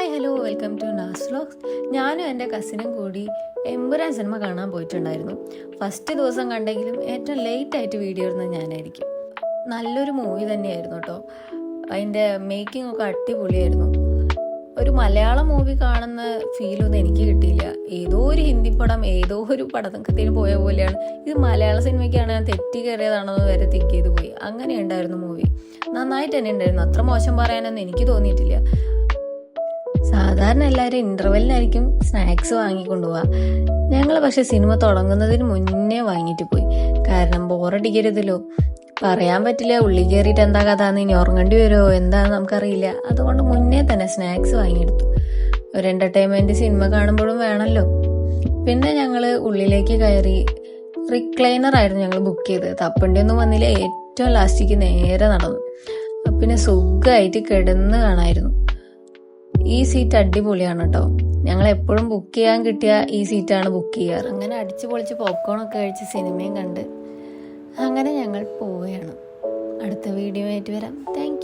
Hi hello welcome to നാസ്ലോക്സ് ഞാനും എന്റെ കസിനും കൂടി എമ്പുരാൻ സിനിമ കാണാൻ പോയിട്ടുണ്ടായിരുന്നു. ഫസ്റ്റ് ദിവസം കണ്ടെങ്കിലും ഏറ്റവും ലേറ്റ് ആയിട്ട് വീഡിയോ ഇടുന്നത് ഞാനായിരിക്കും. നല്ലൊരു മൂവി തന്നെയായിരുന്നു കേട്ടോ അതിന്റെ മേക്കിംഗ് ഒക്കെ അടിപൊളിയായിരുന്നു. ഒരു മലയാളം മൂവി കാണുന്ന ഫീലൊന്നും എനിക്ക് കിട്ടിയില്ല. ഏതോ ഒരു ഹിന്ദി പടം ഏതോ ഒരു പടത്തിന് പോയ പോലെയാണ്. ഇത് മലയാള സിനിമയ്ക്കാണ് ഞാൻ തെറ്റി കയറിയതാണെന്ന് വരെ തിങ്ക് ചെയ്ത് പോയി. അങ്ങനെ ഉണ്ടായിരുന്നു മൂവി നന്നായിട്ട് തന്നെ ഉണ്ടായിരുന്നു. അത്ര മോശം പറയാനൊന്നും എനിക്ക് തോന്നിയിട്ടില്ല. സാധാരണ എല്ലാവരും ഇന്റർവെല്ലിനായിരിക്കും സ്നാക്സ് വാങ്ങിക്കൊണ്ടുപോവാ. ഞങ്ങൾ പക്ഷെ സിനിമ തുടങ്ങുന്നതിന് മുന്നേ വാങ്ങിയിട്ട് പോയി. കാരണം ബോറടിക്കരുതല്ലോ പറയാൻ പറ്റില്ല ഉള്ളി കയറിയിട്ട് എന്താ കഥ എന്ന് ഇനി ഉറങ്ങേണ്ടി വരുമോ എന്താന്ന് നമുക്കറിയില്ല. അതുകൊണ്ട് മുന്നേ തന്നെ സ്നാക്സ് വാങ്ങിയെടുത്തു. ഒരു എന്റർടൈൻമെന്റ് സിനിമ കാണുമ്പോഴും വേണമല്ലോ പിന്നെ ഞങ്ങൾ ഉള്ളിലേക്ക് കയറി റിക്ലൈനർ ആയിരുന്നു ഞങ്ങൾ ബുക്ക് ചെയ്തത്. തപ്പണ്ടി ഒന്നും വന്നില്ല. ഏറ്റവും ലാസ്റ്റിക്ക് നേരെ നടന്നു. പിന്നെ സുഖമായിട്ട് കിടന്ന് കാണായിരുന്നു. ഈ സീറ്റ് അടിപൊളിയാണ് കേട്ടോ ഞങ്ങൾ എപ്പോഴും ബുക്ക് ചെയ്യാൻ കിട്ടിയ ഈ സീറ്റാണ് ബുക്ക് ചെയ്യാറ് അങ്ങനെ അടിച്ചു പൊളിച്ച് പോപ്കോൺ ഒക്കെ കഴിച്ച് സിനിമയും കണ്ട് അങ്ങനെ ഞങ്ങൾ പോവുകയാണ്. അടുത്ത വീഡിയോ ആയിട്ട് വരാം. താങ്ക്